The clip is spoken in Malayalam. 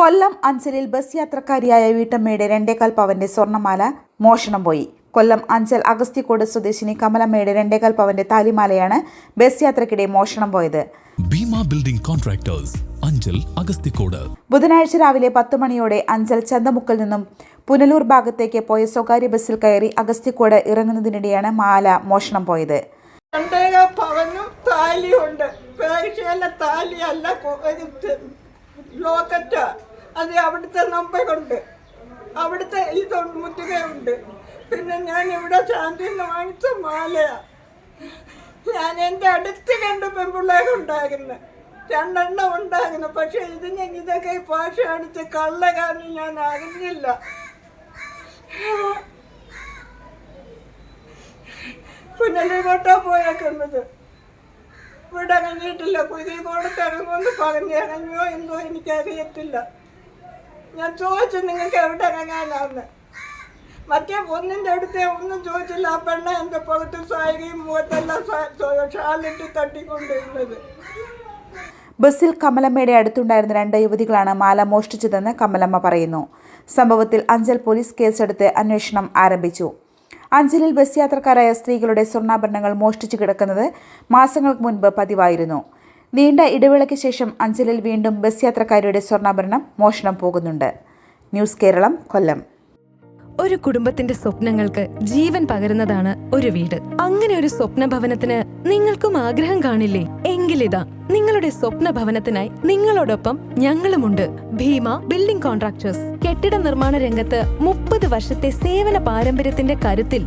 കൊല്ലം അഞ്ചലിൽ ബസ് യാത്രക്കാരിയായ വീട്ടമ്മയുടെ രണ്ടേകാൽ പവന്റെ സ്വർണമാല മോഷണം പോയി. കൊല്ലം അഞ്ചൽ അഗസ്തിക്കോട് സ്വദേശിനി കമലമ്മയുടെ രണ്ടേകാൽ പവന്റെ താലിമാലയാണ് ബസ് യാത്രക്കിടെ മോഷണം പോയത്. Bhima building contractors Anchal Agasthikode. ബുധനാഴ്ച രാവിലെ പത്ത് മണിയോടെ അഞ്ചൽ ചന്തമുക്കൽ നിന്നും പുനലൂർ ഭാഗത്തേക്ക് പോയ സ്വകാര്യ ബസ്സിൽ കയറി അഗസ്തിക്കോട് ഇറങ്ങുന്നതിനിടെയാണ് മാല മോഷണം പോയത്. രണ്ടേക പവനും താലിയുണ്ട്. താലിയല്ല ലോക്കറ്റാ. അത് അവിടുത്തെ നമ്പറുണ്ട് അവിടുത്തെ ഈ മുത്തുകയുണ്ട് പിന്നെ ഞാൻ ഇവിടെ ശാന്തിന്ന് വാങ്ങിച്ച മാലയാ. ഞാൻ എന്റെ അടുത്ത് കണ്ട് പെൺപിള്ളേരുണ്ടായിരുന്നു. രണ്ടെണ്ണം ഉണ്ടായിരുന്നു. പക്ഷെ ഇത് ഞാൻ ഇതൊക്കെ ഭാഷ അടിച്ച് കള്ള കാരണം ഞാൻ അറിഞ്ഞില്ല. പുനലിങ്ങോട്ടാ പോയേക്കുന്നത്. ഇവിടെ ഇറങ്ങിയിട്ടില്ല കുതികോടത്ത് ഇറങ്ങുമെന്ന് പറഞ്ഞ് ഇറങ്ങിയോ എന്തോ എനിക്കറിയത്തില്ല. ഞാൻ ചോദിച്ചു നിങ്ങൾക്ക് എവിടെ ഇറങ്ങാനാന്ന്. മറ്റേ ഒന്നിന്റെ അടുത്ത് ഒന്നും ചോദിച്ചില്ല. ആ പെണ്ണ എന്റെ പുറത്ത് സാരിയും മുഖത്തെല്ലാം ഷാലിട്ട് തട്ടിക്കൊണ്ടിരുന്നത്. ബസ്സിൽ കമലമ്മയുടെ അടുത്തുണ്ടായിരുന്ന രണ്ട് യുവതികളാണ് മാല മോഷ്ടിച്ചതെന്ന് കമലമ്മ പറയുന്നു. സംഭവത്തിൽ അഞ്ചൽ പോലീസ് കേസെടുത്ത് അന്വേഷണം ആരംഭിച്ചു. അഞ്ചലിൽ ബസ് യാത്രക്കാരായ സ്ത്രീകളുടെ സ്വർണാഭരണങ്ങൾ മോഷ്ടിച്ചു കിടക്കുന്നത് മാസങ്ങൾക്ക് മുൻപ് പതിവായിരുന്നു. നീണ്ട ഇടവേളയ്ക്ക് ശേഷം അഞ്ചലിൽ വീണ്ടും ബസ് യാത്രക്കാരുടെ സ്വർണാഭരണം മോഷണം പോകുന്നുണ്ട്. ന്യൂസ് കേരളം കൊല്ലം. ഒരു കുടുംബത്തിന്റെ സ്വപ്നങ്ങൾക്ക് ജീവൻ പകരുന്നതാണ് ഒരു വീട്. അങ്ങനെ ഒരു സ്വപ്ന ഭവനത്തിന് നിങ്ങൾക്കും ആഗ്രഹം കാണില്ലേ? എങ്കിലിതാ നിങ്ങളുടെ സ്വപ്ന ഭവനത്തിനായി നിങ്ങളോടൊപ്പം ഞങ്ങളുമുണ്ട്. Bhima building contractors. കെട്ടിട നിർമ്മാണ രംഗത്ത് മുപ്പത് വർഷത്തെ സേവന പാരമ്പര്യത്തിന്റെ കരുത്തിൽ